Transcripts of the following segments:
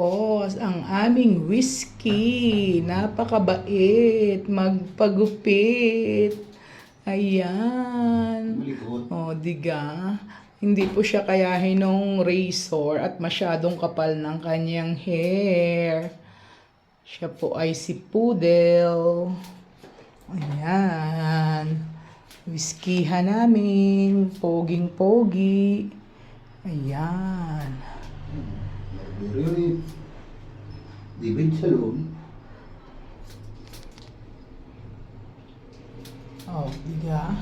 Tapos, ang aming whiskey. Napakabait. Magpagupit. Ayan. O, diga. Hindi po siya kayahin ng razor at masyadong kapal ng kanyang hair. Siya po ay si Poodle. Ayan. Whiskeyhan namin. Poging-pogi. Ayan. Ni David Salom. Oh, diga.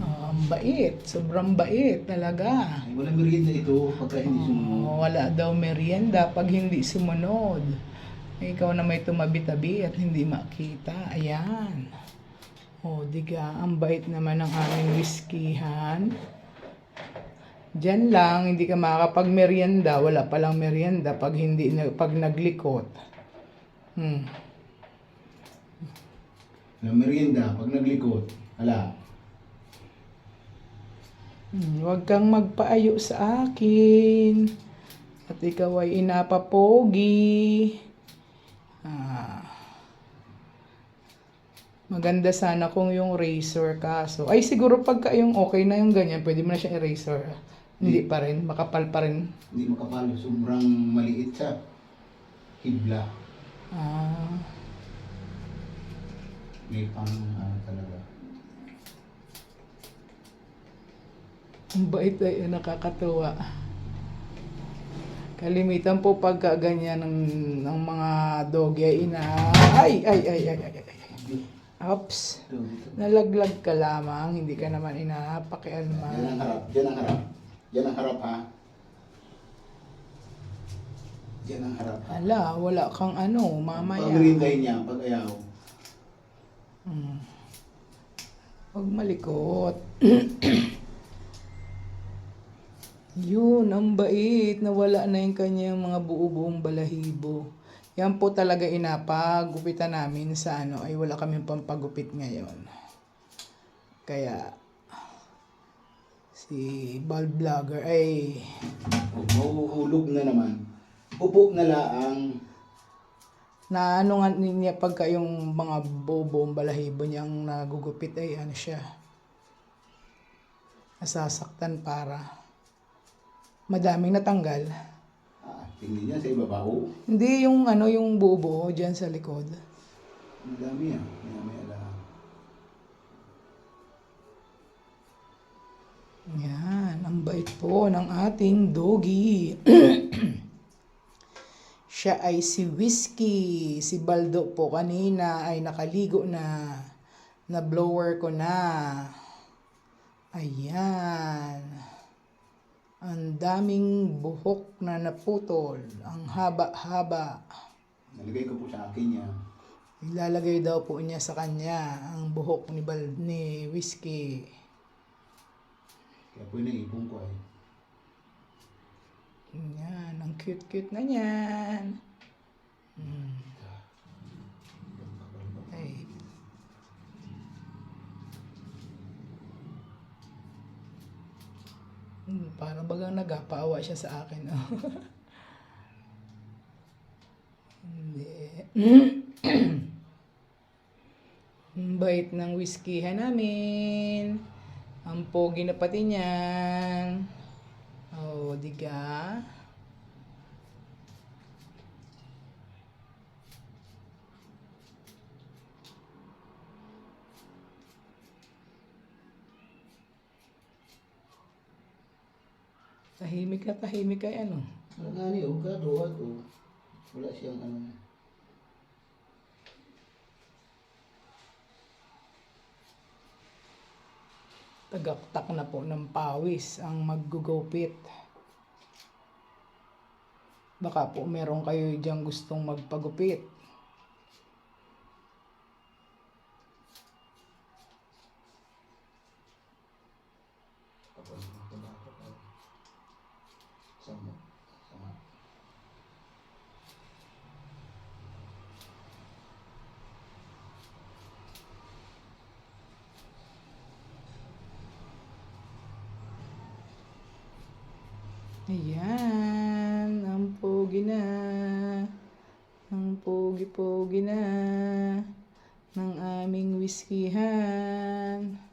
Oh, ang bait. Sobrang bait talaga. Ay, walang merienda ito pagka hindi sumunod. Oh, wala daw merienda pag hindi sumunod. Ikaw na may tumabi-tabi at hindi makita. Ayan. Oh, diga. Ang bait naman ng aming whiskeyhan. Diyan lang, hindi ka makakapag-merienda. Wala palang merienda pag hindi na- pag naglikot. Hmm. Walang merienda pag naglikot. Hala. Hmm, Huwag kang magpaayo sa akin. At ikaw ay inapapogi. Ah. Maganda sana kung yung razor kaso. Ay siguro pagka yung okay na yung ganyan, pwede mo na siya i-razor. Hindi pa rin, makapal pa rin. Hindi makapal. Sobrang maliit sa hibla. Ah. May pang ano talaga. Ang bait ay nakakatuwa. Kalimitan po pagka ganyan ng, ng mga doggy ay ina... Ay, ay, ay, ay, ay, ay, dito. Nalaglag ka lamang, hindi ka naman Yan ang inapakialma. harap. Yan ang harap. Yan ang harap ha. Yan ang harap. Ala, wala kang ano, mamaya. Pag merindahin niya, pag ayaw. Hmm. Huwag malikot. Yun, ang bait. Nawala na yung kanyang mga buo-buong balahibo. Yan po talaga inapagupitan namin sa ano, ay wala kaming pampagupit ngayon. Kaya, si Bald Vlogger ay mahuhulog na naman, upo na laang. na ano nga niya pagka yung mga bobo balahibo niyang nagugupit ay ano siya? Nasasaktan para madaming natanggal. Ah, tingin niya sa ibabaw. hindi yung ano yung bobo diyan sa likod. Ang dami ah. May may po ng ating doggy siya ay si Whiskey si Baldo po kanina ay nakaligo na na blower ko na ayan Ang daming buhok na naputol. Ang haba-haba. Nalagay ko po sa akin niya. Ilalagay daw po niya sa kanya ang buhok ni, Bal ni Whiskey. Kaya po yung ipon ko ay. Yan, ang cute-cute na niyan. Hmm. Ay. Hmm, parang bagang nagapaawa siya sa akin. Oh. Hindi. Bait ng whiskeyhan namin. Ang pogi na pati niyan. Oh, diga. Tahimik na tahimik kay ano. Ang nga niyo, kaduha to. Wala siyang ano. Tagaktak na po ng pawis ang maggugupit. Baka po meron kayo diyang gustong magpagupit. Ayan, ang pogi na. Ang pogi-pogi na ng aming whiskeyhan.